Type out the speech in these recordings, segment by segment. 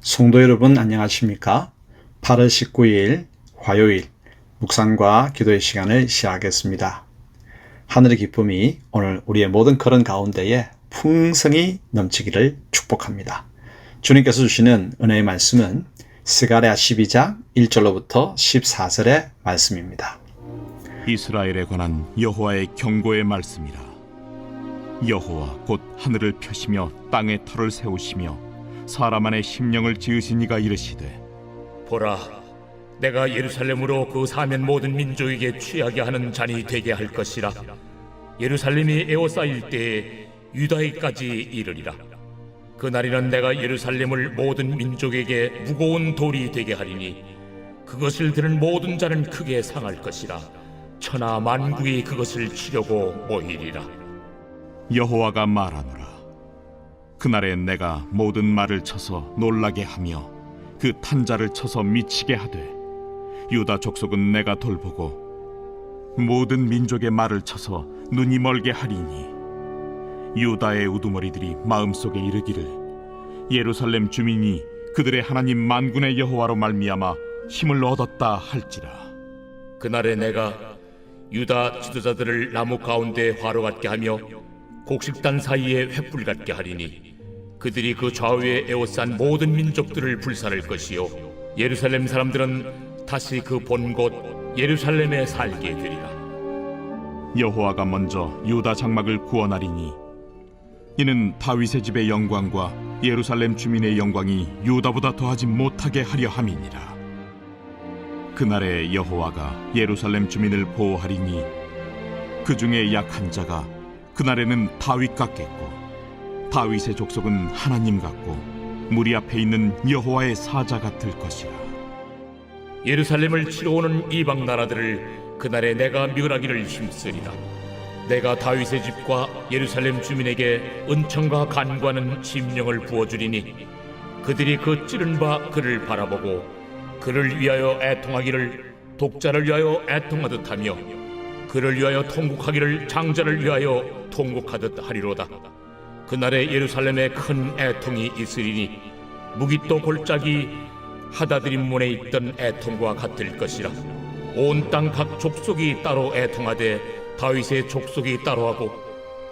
성도 여러분 안녕하십니까? 8월 19일 화요일 묵상과 기도의 시간을 시작하겠습니다. 하늘의 기쁨이 오늘 우리의 모든 그런 가운데에 풍성히 넘치기를 축복합니다. 주님께서 주시는 은혜의 말씀은 스가랴 12장 1절로부터 14절의 말씀입니다. 이스라엘에 관한 여호와의 경고의 말씀이라 여호와 곧 하늘을 펴시며 땅에 터를 세우시며 사람 안에 심령을 지으신 이가 이르시되 보라, 내가 예루살렘으로 그 사면 모든 민족에게 취하게 하는 잔이 되게 할 것이라. 예루살렘이 에워싸일 때에 유다에까지 이르리라. 그날에는 내가 예루살렘을 모든 민족에게 무거운 돌이 되게 하리니 그것을 들은 모든 자는 크게 상할 것이라. 천하 만국이 그것을 치려고 모이리라. 여호와가 말하노라 그날에 내가 모든 말을 쳐서 놀라게 하며 그 탄자를 쳐서 미치게 하되 유다 족속은 내가 돌보고 모든 민족의 말을 쳐서 눈이 멀게 하리니 유다의 우두머리들이 마음속에 이르기를 예루살렘 주민이 그들의 하나님 만군의 여호와로 말미암아 힘을 얻었다 할지라. 그날에 내가 유다 지도자들을 나무 가운데 화로 같게 하며 곡식단 사이에 횃불 같게 하리니 그들이 그 좌우에 에워싼 모든 민족들을 불살할 것이요 예루살렘 사람들은 다시 그 본 곳 예루살렘에 살게 되리라. 여호와가 먼저 유다 장막을 구원하리니 이는 다윗의 집의 영광과 예루살렘 주민의 영광이 유다보다 더하지 못하게 하려 함이니라. 그날에 여호와가 예루살렘 주민을 보호하리니 그 중에 약한 자가 그날에는 다윗 같겠고 다윗의 족속은 하나님 같고 무리 앞에 있는 여호와의 사자 같을 것이라. 예루살렘을 치러 오는 이방 나라들을 그날에 내가 멸하기를 힘쓰리라 내가 다윗의 집과 예루살렘 주민에게 은총과 간과는 심령을 부어주리니 그들이 그 찌른 바 그를 바라보고 그를 위하여 애통하기를 독자를 위하여 애통하듯 하며 그를 위하여 통곡하기를 장자를 위하여 통곡하듯 하리로다. 그날에 예루살렘에 큰 애통이 있으리니 무기또 골짜기 하다드림 문에 있던 애통과 같을 것이라. 온 땅 각 족속이 따로 애통하되 다윗의 족속이 따로하고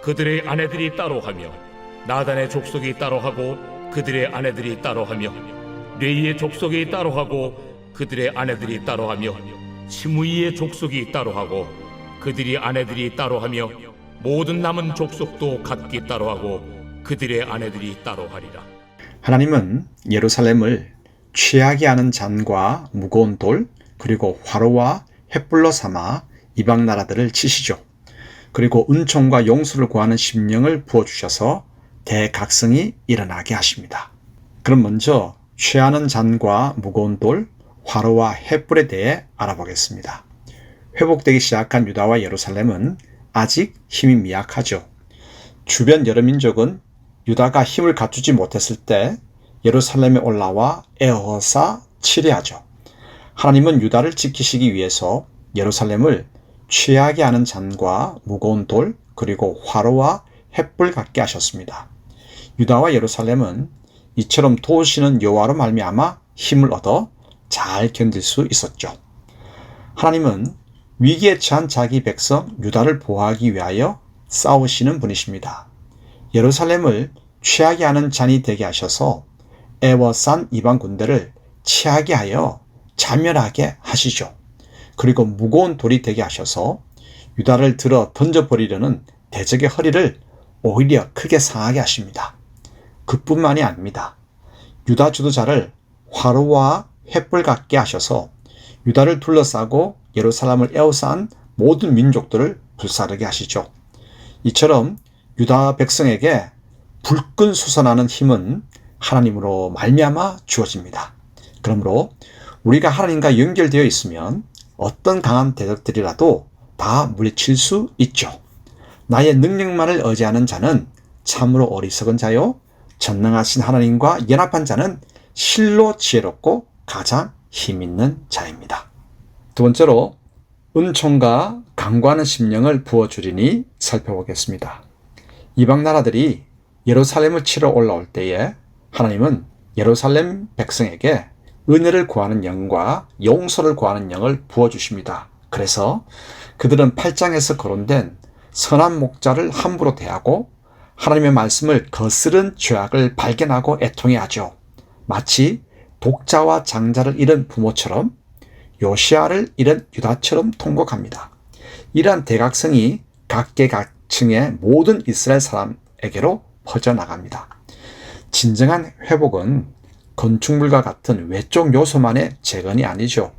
그들의 아내들이 따로하며 나단의 족속이 따로하고 그들의 아내들이 따로하며 레이의 족속이 따로하고 그들의 아내들이 따로하며 시므이의 족속이 따로하고 그들이 아내들이 따로하며 모든 남은 족속도 각기 따로하고 그들의 아내들이 따로하리라. 하나님은 예루살렘을 취하게 하는 잔과 무거운 돌 그리고 화로와 횃불로 삼아 이방 나라들을 치시죠. 그리고 은총과 용서를 구하는 심령을 부어주셔서 대각성이 일어나게 하십니다. 그럼 먼저 취하는 잔과 무거운 돌, 화로와 횃불에 대해 알아보겠습니다. 회복되기 시작한 유다와 예루살렘은 아직 힘이 미약하죠. 주변 여러 민족은 유다가 힘을 갖추지 못했을 때 예루살렘에 올라와 에어싸 치리하죠. 하나님은 유다를 지키시기 위해서 예루살렘을 취하게 하는 잔과 무거운 돌 그리고 화로와 횃불 갖게 하셨습니다. 유다와 예루살렘은 이처럼 도우시는 여호와로 말미암아 힘을 얻어 잘 견딜 수 있었죠. 하나님은 위기에 처한 자기 백성 유다를 보호하기 위하여 싸우시는 분이십니다. 예루살렘을 취하게 하는 잔이 되게 하셔서 애워싼 이방 군대를 취하게 하여 자멸하게 하시죠. 그리고 무거운 돌이 되게 하셔서 유다를 들어 던져버리려는 대적의 허리를 오히려 크게 상하게 하십니다. 그뿐만이 아닙니다. 유다 주도자를 화로와 횃불 같게 하셔서 유다를 둘러싸고 예루살렘을 에워싼 모든 민족들을 불사르게 하시죠. 이처럼 유다 백성에게 불끈 솟아나는 힘은 하나님으로 말미암아 주어집니다. 그러므로 우리가 하나님과 연결되어 있으면 어떤 강한 대적들이라도 다 물리칠 수 있죠. 나의 능력만을 의지하는 자는 참으로 어리석은 자요. 전능하신 하나님과 연합한 자는 실로 지혜롭고 가장 힘 있는 자입니다. 두 번째로 은총과 강구하는 심령을 부어주리니 살펴보겠습니다. 이방 나라들이 예루살렘을 치러 올라올 때에 하나님은 예루살렘 백성에게 은혜를 구하는 영과 용서를 구하는 영을 부어주십니다. 그래서 그들은 8장에서 거론된 선한 목자를 함부로 대하고 하나님의 말씀을 거스른 죄악을 발견하고 애통해 하죠. 마치 독자와 장자를 잃은 부모처럼 요시아를 잃은 유다처럼 통곡합니다. 이러한 대각성이 각계각층의 모든 이스라엘 사람에게로 퍼져나갑니다. 진정한 회복은 건축물과 같은 외적 요소만의 재건이 아니죠.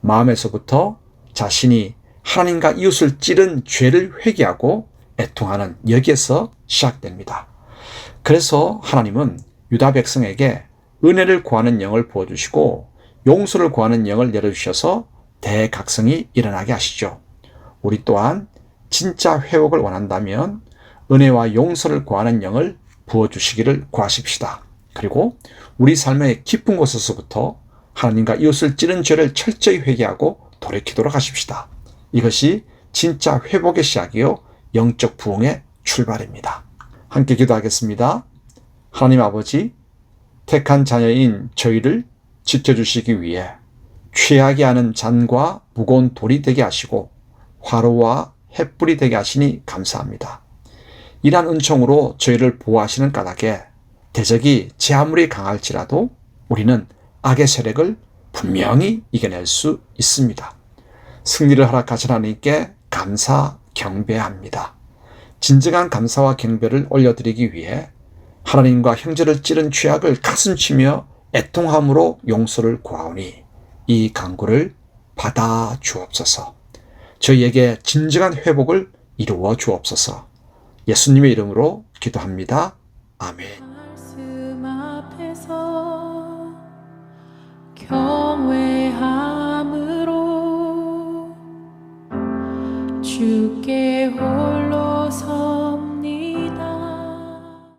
마음에서부터 자신이 하나님과 이웃을 찌른 죄를 회개하고 애통하는 여기에서 시작됩니다. 그래서 하나님은 유다 백성에게 은혜를 구하는 영을 부어주시고 용서를 구하는 영을 내려주셔서 대각성이 일어나게 하시죠. 우리 또한 진짜 회복을 원한다면 은혜와 용서를 구하는 영을 부어주시기를 구하십시다. 그리고 우리 삶의 깊은 곳에서부터 하나님과 이웃을 찌른 죄를 철저히 회개하고 돌이키도록 하십시다. 이것이 진짜 회복의 시작이요 영적 부흥의 출발입니다. 함께 기도하겠습니다. 하나님 아버지, 택한 자녀인 저희를 지켜주시기 위해 취하게 하는 잔과 무거운 돌이 되게 하시고 화로와 햇불이 되게 하시니 감사합니다. 이러한 은총으로 저희를 보호하시는 까닭에 대적이 제 아무리 강할지라도 우리는 악의 세력을 분명히 이겨낼 수 있습니다. 승리를 허락하신 하나님께 감사 경배합니다. 진정한 감사와 경배를 올려드리기 위해 하나님과 형제를 찌른 죄악을 가슴치며 애통함으로 용서를 구하오니 이 강구를 받아 주옵소서. 저희에게 진정한 회복을 이루어 주옵소서. 예수님의 이름으로 기도합니다. 아멘.